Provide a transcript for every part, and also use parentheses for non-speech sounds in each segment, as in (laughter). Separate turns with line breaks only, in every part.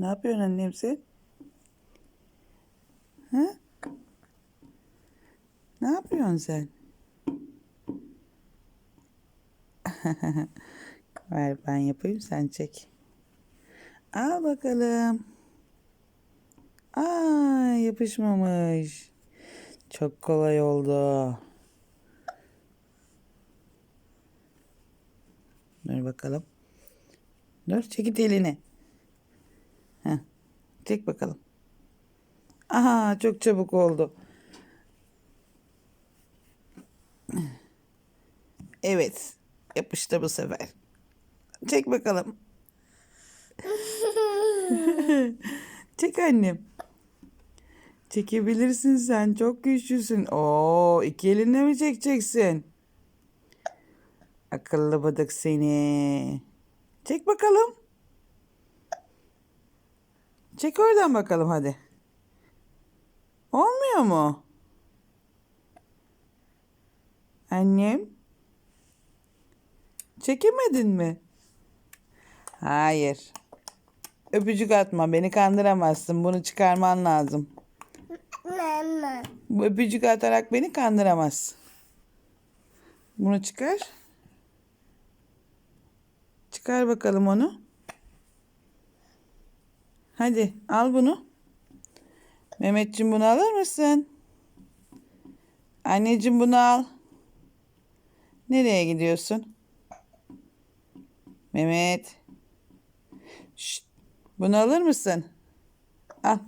Ne yapıyorsun annem sen? Ha? Ne yapıyorsun sen? (laughs) Ver ben yapayım sen çek. Al bakalım. Aa yapışmamış. Çok kolay oldu. Dur bakalım. Dur çekit elini. Heh, çek bakalım. Aha çok çabuk oldu. Evet. Yapıştı bu sefer. Çek bakalım. (laughs) Çek annem. Çekebilirsin sen. Çok güçlüsün. Oo, iki elinle mi çekeceksin? Akıllı bıdık seni. Çek bakalım. Çek oradan bakalım hadi. Olmuyor mu? Annem. Çekemedin mi? Hayır. Öpücük atma. Beni kandıramazsın. Bunu çıkarman lazım.
Mama.
Bu öpücük atarak beni kandıramazsın. Bunu çıkar. Çıkar bakalım onu. Hadi al bunu. Mehmetciğim bunu alır mısın? Anneciğim bunu al. Nereye gidiyorsun? Mehmet. Şşt, bunu alır mısın? Al.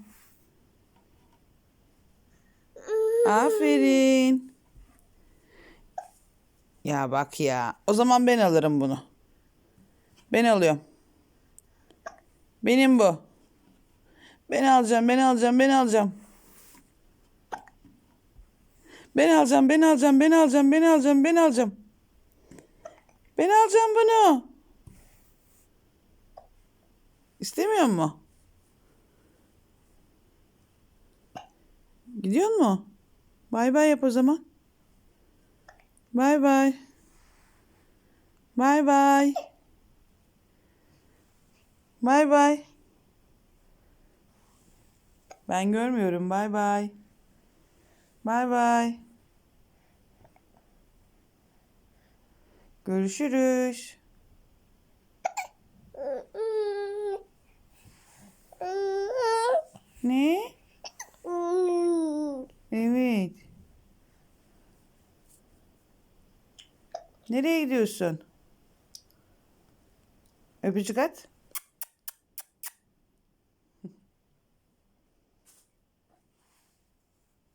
Aferin. Ya bak ya. O zaman ben alırım bunu. Ben alıyorum. Benim bu. Ben alacağım, ben alacağım, ben alacağım. Ben alacağım, ben alacağım, ben alacağım, ben alacağım, ben alacağım. Ben alacağım bunu. İstemiyor mu? Gidiyor mu? Bay bay yap o zaman. Bay bay. Bay bay. Bay bay. Ben görmüyorum. Bay bay. Bay bay. Görüşürüz. Ne? Evet. Nereye gidiyorsun? Öpücük at.